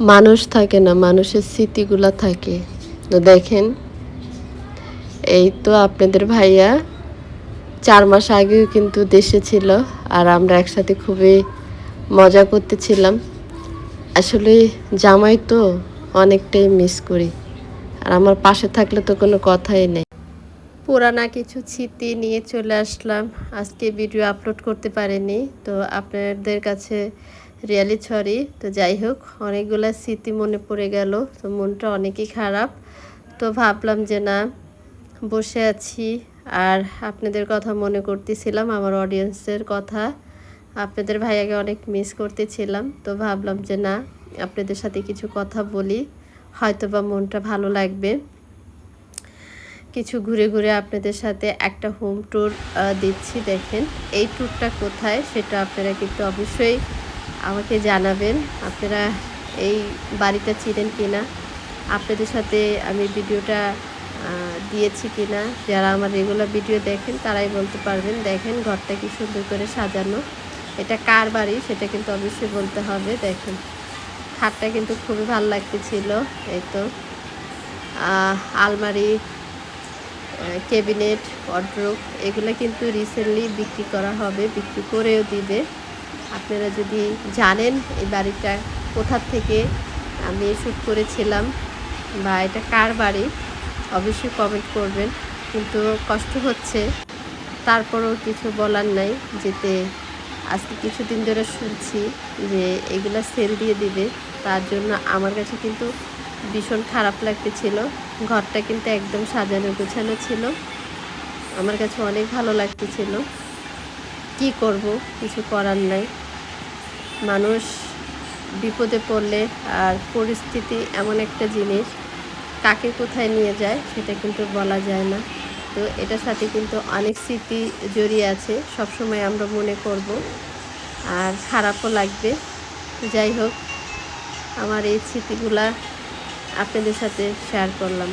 মানুষ থাকে না, মানুষের স্মৃতিগুলা থাকে। তো দেখেন, এই তো আপনাদের ভাইয়া চার মাস আগেও কিন্তু দেশে ছিল আর আমরা একসাথে খুবই মজা করতেছিলাম। আসলে জামাই তো অনেকটাই মিস করি আর আমার পাশে থাকলে তো কোনো কথাই নেই। পুরানা কিছু স্মৃতি নিয়ে চলে আসলাম। আজকে ভিডিও আপলোড করতে পারিনি, তো আপনাদের কাছে রিয়ালি সরি তো যাই হোক, অনেকগুলো স্মৃতি মনে পড়ে গেল, তো মনটা অনেকই খারাপ। তো ভাবলাম যে না, বসে আছি। আর আপনাদের কথা মনে করতেছিলাম, আমার অডিয়েন্সের কথা। আপনাদের ভাইয়াকে অনেক মিস করতেছিলাম, তো ভাবলাম যে না, আপনাদের সাথে কিছু কথা বলি। হয়তো বা মনটা ভালো লাগবে। কিছু ঘুরে ঘুরে আপনাদের সাথে একটা হোম ট্যুর দিচ্ছি, দেখেন। এই ট্যুরটা কোথায়, সেটা আপনারা কিন্তু অবশ্যই আমাকে জানাবেন আপনারা এই বাড়িটা চিনেন কিনা আপনাদের সাথে আমি ভিডিওটা দিয়েছি কিনা যারা আমার রেগুলার ভিডিও দেখেন তারাই বলতে পারবেন, দেখেন ঘরটা কি সুন্দর করে সাজানো, এটা কার বাড়ি সেটা কিন্তু অবশ্যই বলতে হবে, দেখেন খাটটা কিন্তু খুবই ভালো লাগতেছিল, এই তো আলমারি ক্যাবিনেট ওয়ার্ড্রোব এগুলো কিন্তু রিসেন্টলি বিক্রি করা হবে, বিক্রি করেও দিবে। আপনারা যদি জানেন এই বাড়িটা কোথার থেকে আমি শ্যুট করেছিলাম বা এটা কার বাড়ি, অবশ্যই কমেন্ট করবেন। কিন্তু কষ্ট হচ্ছে, তারপরেও কিছু বলার নাই, যেতে আজকে কিছুদিন ধরে শুনছি যে এগুলো সেল দিয়ে দিবে। তার জন্য আমার কাছে কিন্তু ভীষণ খারাপ লাগতেছিল। ঘরটা কিন্তু একদম সাজানো গোছানো ছিল। আমার কাছে অনেক ভালো লাগতেছিল। কি করব? কিছু করার নাই। মানুষ বিপদে পড়লে আর পরিস্থিতি এমন একটা জিনিস, কাকে কোথায় নিয়ে যায় সেটা কিন্তু বলা যায় না। তো এটার সাথে কিন্তু অনেক স্মৃতি জড়িয়ে আছে, সবসময় আমরা মনে করব। আর খারাপও লাগবে। যাই হোক, আমার এই স্মৃতিগুলা আপনাদের সাথে শেয়ার করলাম।